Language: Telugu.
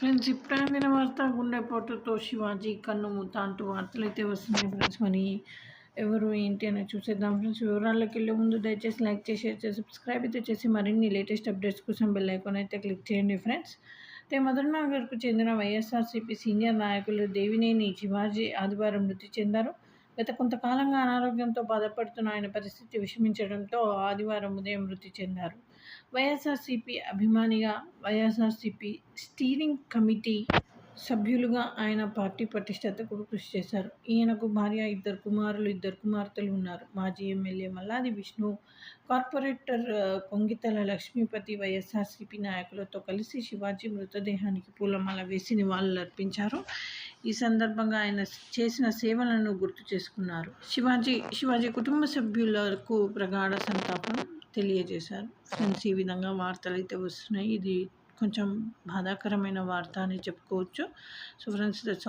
ఫ్రెండ్స్ ఇప్పుడు అందిన వార్త గుండెపోటుతో శివాజీ కన్ను మూత అంటూ వార్తలు అయితే వస్తున్నాయి ఫ్రెండ్స్. మరి ఎవరు ఏంటి అని చూసేద్దాం ఫ్రెండ్స్. వివరాల్లోకి వెళ్ళే ముందు దయచేసి లైక్ చేసి షేర్ చేసి సబ్స్క్రైబ్ అయితే చేసి మరిన్ని లేటెస్ట్ అప్డేట్స్ కోసం బెల్ ఐకాన్ అయితే క్లిక్ చేయండి ఫ్రెండ్స్. అయితే మధురనగర్కు చెందిన వైఎస్ఆర్సీపీ సీనియర్ నాయకులు దేవినేని శివాజీ ఆదివారం మృతి చెందారు. గత కొంతకాలంగా అనారోగ్యంతో బాధపడుతున్న ఆయన పరిస్థితి విషమించడంతో ఆదివారం ఉదయం మృతి చెందారు. వైఎస్ఆర్సీపీ అభిమానిగా వైఎస్ఆర్సీపీ స్టీరింగ్ కమిటీ సభ్యులుగా ఆయన పార్టీ పటిష్టతకు కృషి చేశారు. ఈయనకు భార్య ఇద్దరు కుమారులు ఇద్దరు కుమార్తెలు ఉన్నారు. మాజీ MLA Malladi Vishnu corporator Kongithala Lakshmipathi YSRCP నాయకులతో కలిసి శివాజీ మృతదేహానికి పూలమాల వేసి నివాళులర్పించారు. ఈ సందర్భంగా ఆయన చేసిన సేవలను గుర్తు చేసుకున్నారు. శివాజీ శివాజీ కుటుంబ సభ్యులకు ప్రగాఢ సంతాపం తెలియజేశారు. ఫ్రెండ్స్ ఈ విధంగా వార్తలు అయితే వస్తున్నాయి. ఇది కొంచెం బాధాకరమైన వార్త అని చెప్పుకోవచ్చు. So friends that's all